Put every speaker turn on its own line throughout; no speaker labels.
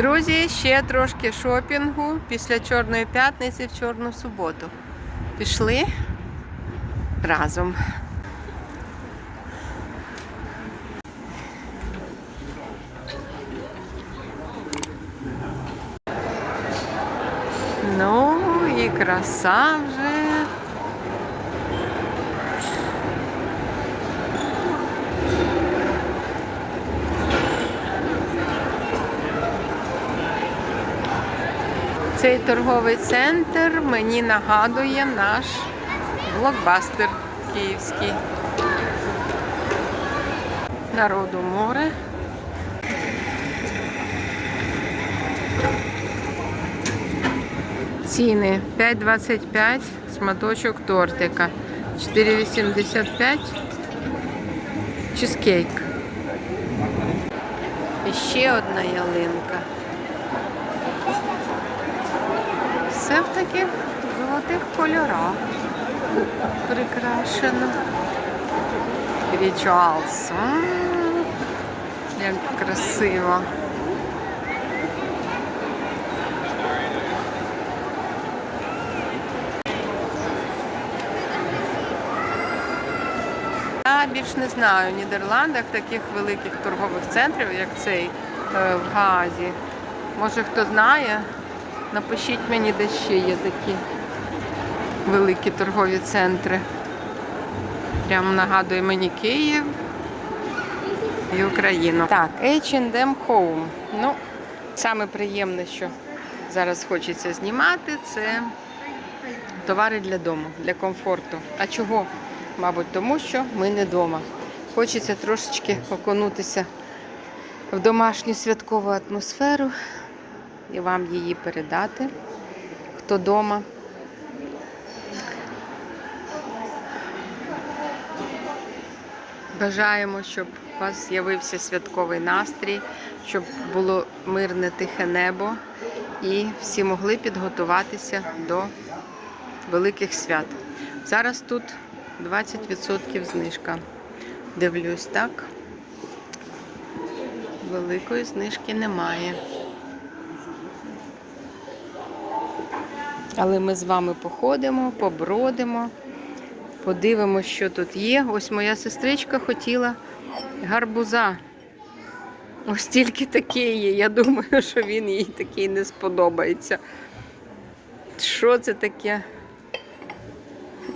Друзі, ще трошки шопінгу після Чорної п'ятниці в Чорну суботу. Пішли разом. Ну і краса вже. Цей торговий центр мені нагадує наш блокбастер київський. Народу море. Ціни 5,25 шматочок тортика. 4,85 чизкейк. І ще одна ялинка. Все в таких золотих кольорах прикрашено. Річуалс. Як красиво. Я більш не знаю в Нідерландах таких великих торгових центрів, як цей е, в Гаазі. Може хто знає, напишіть мені, де ще є такі великі торгові центри. Прямо нагадує мені Київ і Україну. Так, H&M Home. Ну, саме приємне, що зараз хочеться знімати, це товари для дому, для комфорту. А чого? Мабуть, тому що ми не вдома. Хочеться трошечки окунутися в домашню святкову атмосферу і вам її передати, хто вдома. Бажаємо, щоб у вас з'явився святковий настрій, щоб було мирне тихе небо і всі могли підготуватися до великих свят. Зараз тут 20% знижка. Дивлюсь так. Великої знижки немає. Але ми з вами походимо, побродимо, подивимося, що тут є. Ось моя сестричка хотіла гарбуза. Ось тільки таке є. Я думаю, що він їй такий не сподобається. Що це таке?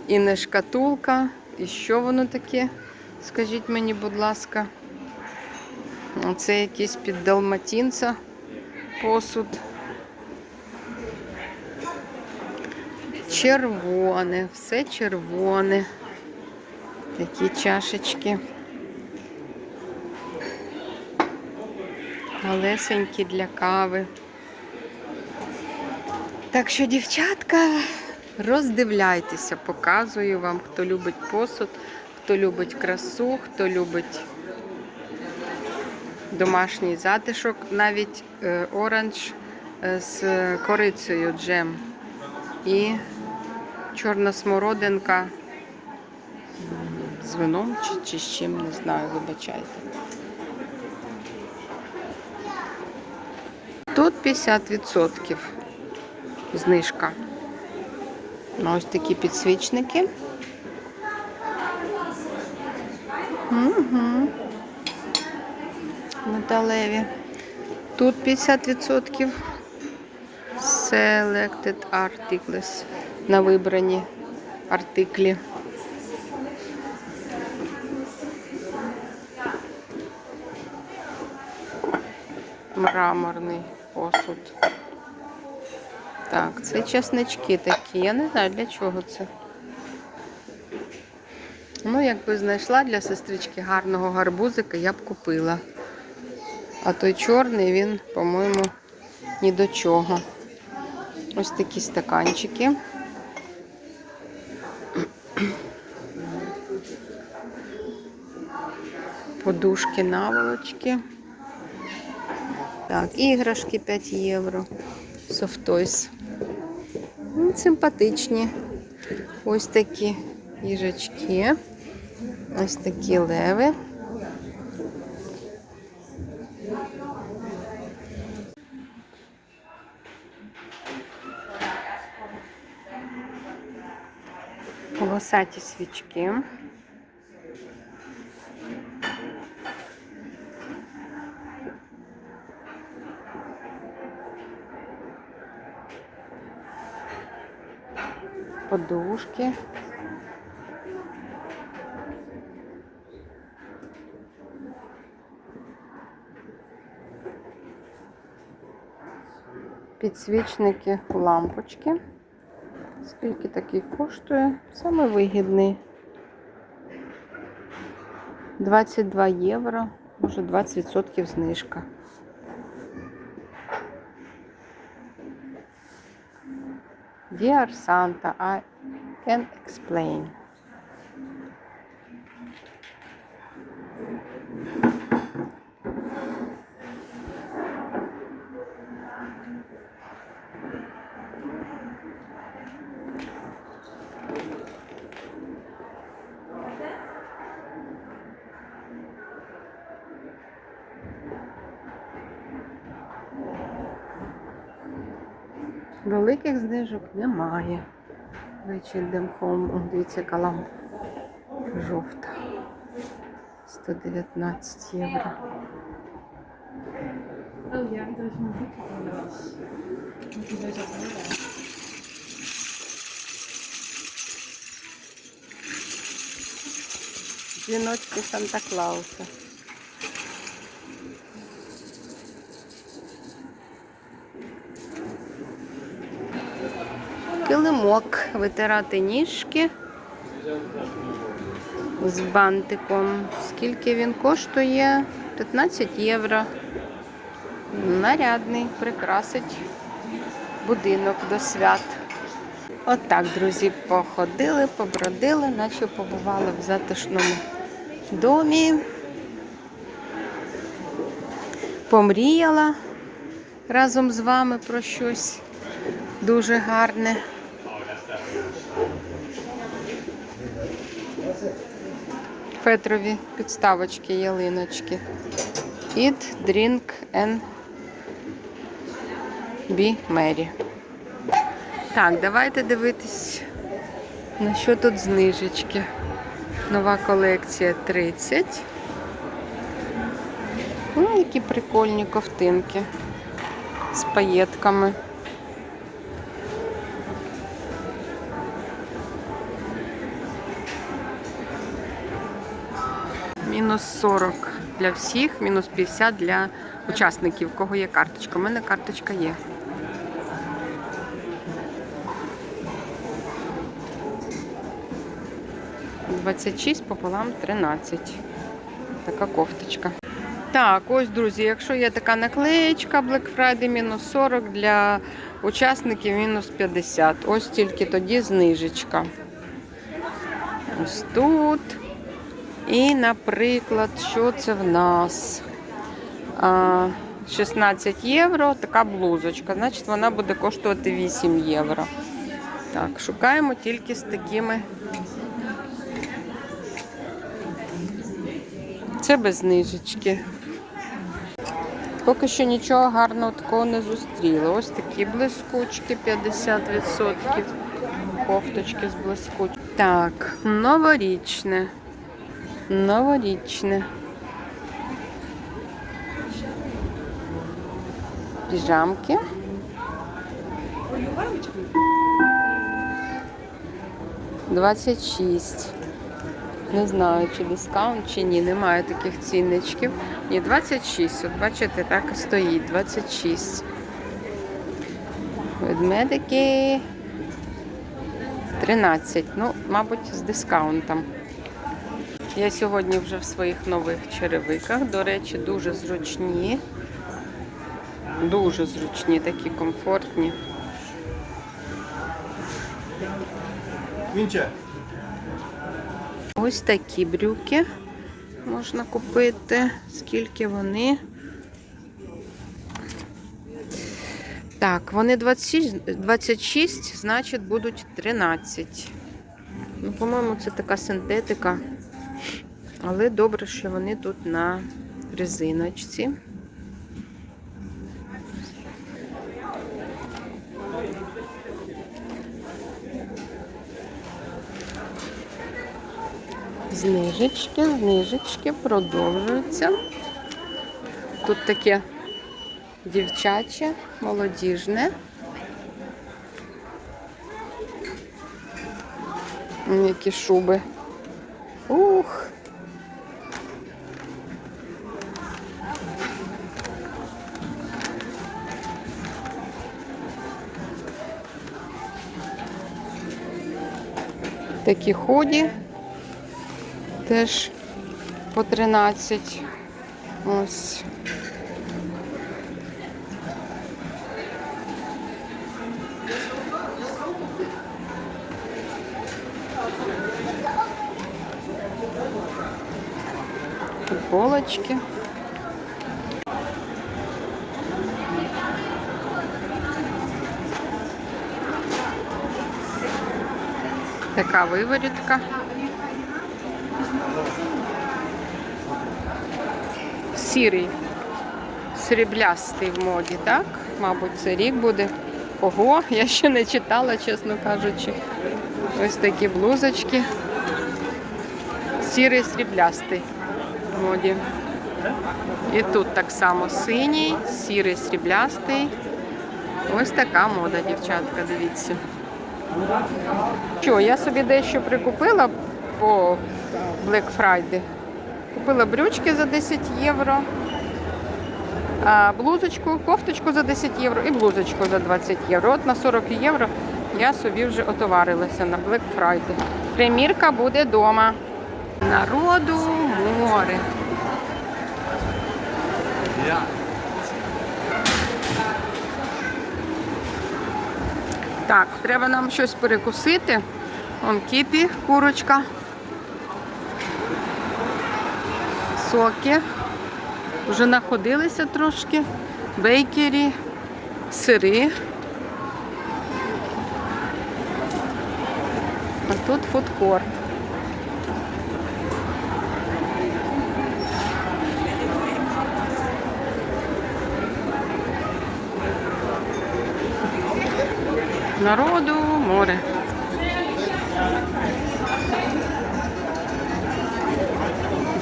І не шкатулка. І що воно таке? Скажіть мені, будь ласка. Це якийсь під далматинця посуд. Червоне, все червоне. Такі чашечки. Малесенькі для кави. Так що, дівчатка, роздивляйтеся, показую вам, хто любить посуд, хто любить красу, хто любить домашній затишок, навіть е, оранж е, з корицею джем. І чорна смородинка з вином чи, чи з чим, не знаю, вибачайте. Тут 50% знижка. Ось такі підсвічники. Угу. Металеві. Тут 50%. Selected articles. На вибрані артиклі. Мраморний посуд. Так, це чеснички такі. Я не знаю для чого це. Ну, якби знайшла для сестрички гарного гарбузика, я б купила. А той чорний, він, по-моєму, ні до чого. Ось такі стаканчики. подушки, наволочки. Так, іграшки 5 євро. Софтойс. Ну, Симпатичні. Ось такі їжачки. Ось такі леви. Волосаті свічки. Подушки. Підсвічники лампочки. Скільки такий коштує? Саме вигідний. 22 євро, може 20% знижка. Dear Santa, I can explain. Великих знижок немає. Вечір. О, Дивіться, яка лампа жовта. 119 євро.
Oh ja, dat
Килимок витирати ніжки з бантиком. Скільки він коштує? 15 євро. Нарядний, прикрасить будинок до свят. Отак, друзі, походили, побродили, наче побували в затишному домі. Помріяла разом з вами про щось дуже гарне. Фетрові підставочки, ялиночки. Eat, drink and be merry. Так, давайте дивитись, на що тут знижечки. Нова колекція 30. Ну, які прикольні ковтинки з паєтками. Мінус 40 для всіх, мінус 50 для учасників, у кого є карточка. У мене карточка є. Двадцять шість пополам 13. Така кофточка. Так, ось, друзі, якщо є така наклеєчка Black Friday мінус 40 для учасників мінус 50. Ось тільки тоді знижечка. Ось тут. І, наприклад, що це в нас? 16 євро, така блузочка. Значить, вона буде коштувати 8 євро. Так, шукаємо тільки з такими. Це без знижечки. Поки що нічого гарного такого не зустріли. Ось такі блискучки 50%. Кофточки з блискучки. Так, новорічне. Новорічне. Піжамки. Двадцять шість. Не знаю, чи дискаунт, чи ні. Немає таких цінничків. Ні, 26. От бачите, так і стоїть. 26. Ведмедики. 13. Ну, мабуть, з дискаунтом. Я сьогодні вже в своїх нових черевиках. До речі, дуже зручні. Дуже зручні, такі комфортні. Ось такі брюки можна купити. Скільки вони? Так, вони 26, 26 значить будуть 13. Ну, по-моєму, це така синтетика. Але добре, що вони тут на резиночці. Знижечки, знижечки продовжуються. Тут таке дівчаче, молодіжне. Які шуби. Такі ході теж по 13. Ось. Футболочки. Така виворітка. Сірий, сріблястий в моді, так? Мабуть, це рік буде. Ого, я ще не читала, чесно кажучи. Ось такі блузочки. Сірий сріблястий в моді. І тут так само синій, сірий сріблястий. Ось така мода, дівчатка, дивіться. Що, я собі дещо прикупила по Black Friday. Купила брючки за 10 євро, блузочку, кофточку за 10 євро і блузочку за 20 євро. От на 40 євро я собі вже отоварилася на Black Friday. Примірка буде вдома. Народу море. Так, треба нам щось перекусити. Вон кіпі, курочка. Соки. Вже находилися трошки. Бейкері, сири. А тут фудкорт. Народу море.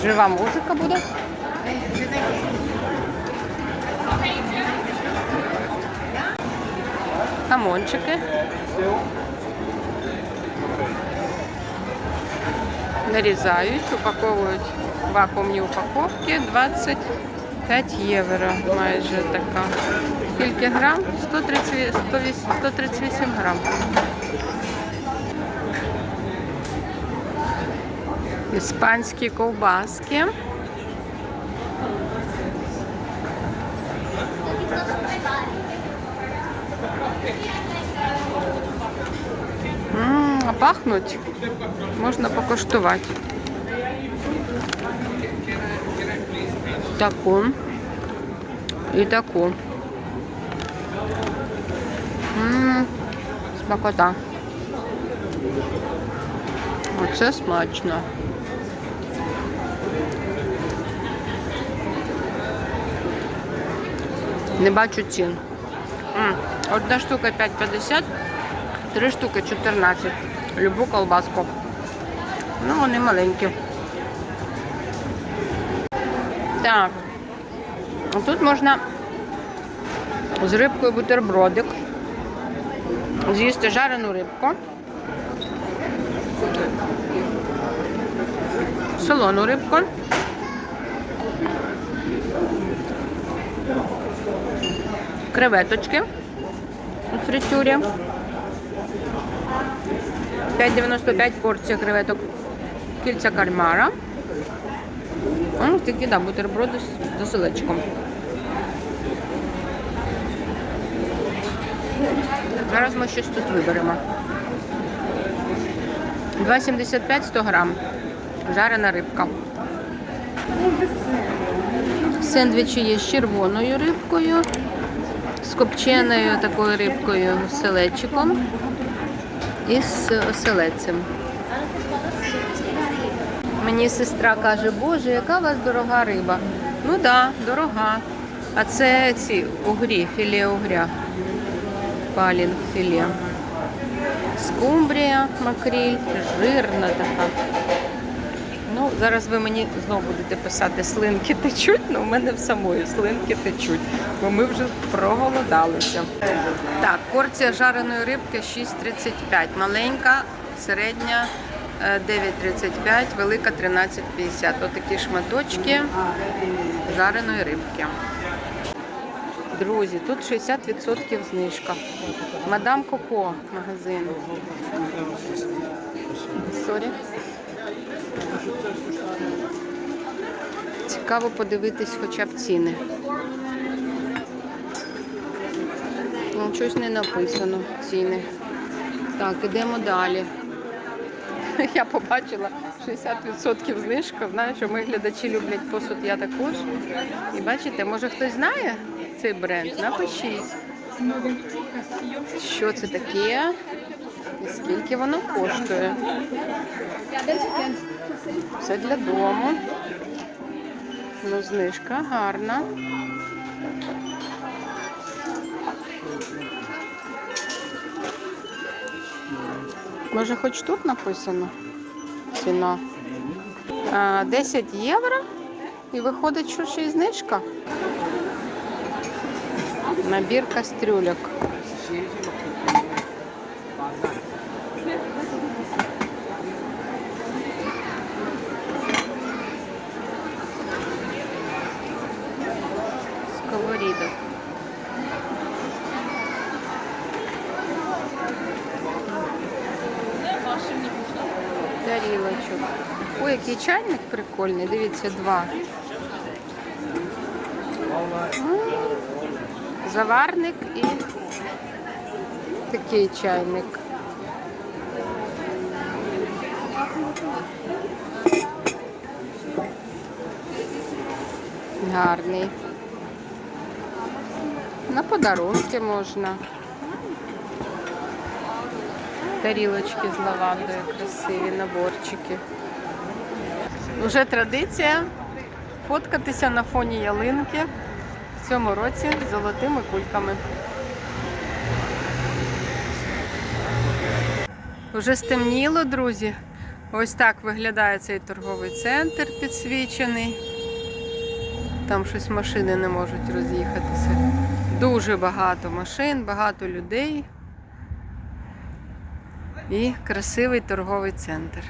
Жива музика буде. Хамончики. Нарізають, упаковують вакуумні упаковки 25 євро майже така. Скільки грам? 130, 108, 138 грам. Іспанські ковбаски. М, пахнуть. Можна покуштувати. Таку. І таку. Ммм, смакота. Оце смачно. Не бачу цін. Одна штука 5,50, три штуки 14. Любу колбаску. Ну, вони маленькі. Так. Тут можна з рибкою бутербродик. З'їсти жарену рибку. Солону рибку. Креветочки у фритюрі. 5,95 порція креветок. Кільця кальмара. Ось такі, да, бутерброди з оселечком. Зараз ми щось тут виберемо. 2,75 100 грам. Жарена рибка. Сендвічі є з червоною рибкою, з копченою такою рибкою селечиком і з оселедцем. Мені сестра каже, боже, яка у вас дорога риба. Ну так, да, дорога. А це ці угрі, філе угря. Палінг філе. Скумбрія, макріль, жирна така. Ну, Ну, зараз ви мені знову будете писати, слинки течуть, але в мене в самої слинки течуть, бо ми вже проголодалися. Так, порція жареної рибки 6,35. Маленька, середня е, 9,35, велика 13,50. Отакі шматочки жареної рибки. Друзі, тут 60% знижка. Мадам Коко магазин. Сорі. Цікаво подивитись хоча б ціни. Ну, щось не написано ціни. Так, ідемо далі. Я побачила 60% знижка. Знаю, що мої глядачі люблять посуд, я також. І бачите, може хтось знає цей бренд? Напишіть. Що це таке? І скільки воно коштує? Це для дому. Ну, знижка гарна. Може, хоч тут написано ціна. А, 10 євро. І виходить, що ще й знижка. Набір кастрюляк. Сковорідок. Тарілочок. Ой, який чайник прикольний. Дивіться, два. М, Заварник і такий чайник. Гарний. На подарунки можна. Тарілочки з лавандою, красиві наборчики. Уже традиція фоткатися на фоні ялинки цьому році з золотими кульками. Вже стемніло, друзі. Ось так виглядає цей торговий центр підсвічений. Там щось машини не можуть роз'їхатися. Дуже багато машин, багато людей і красивий торговий центр.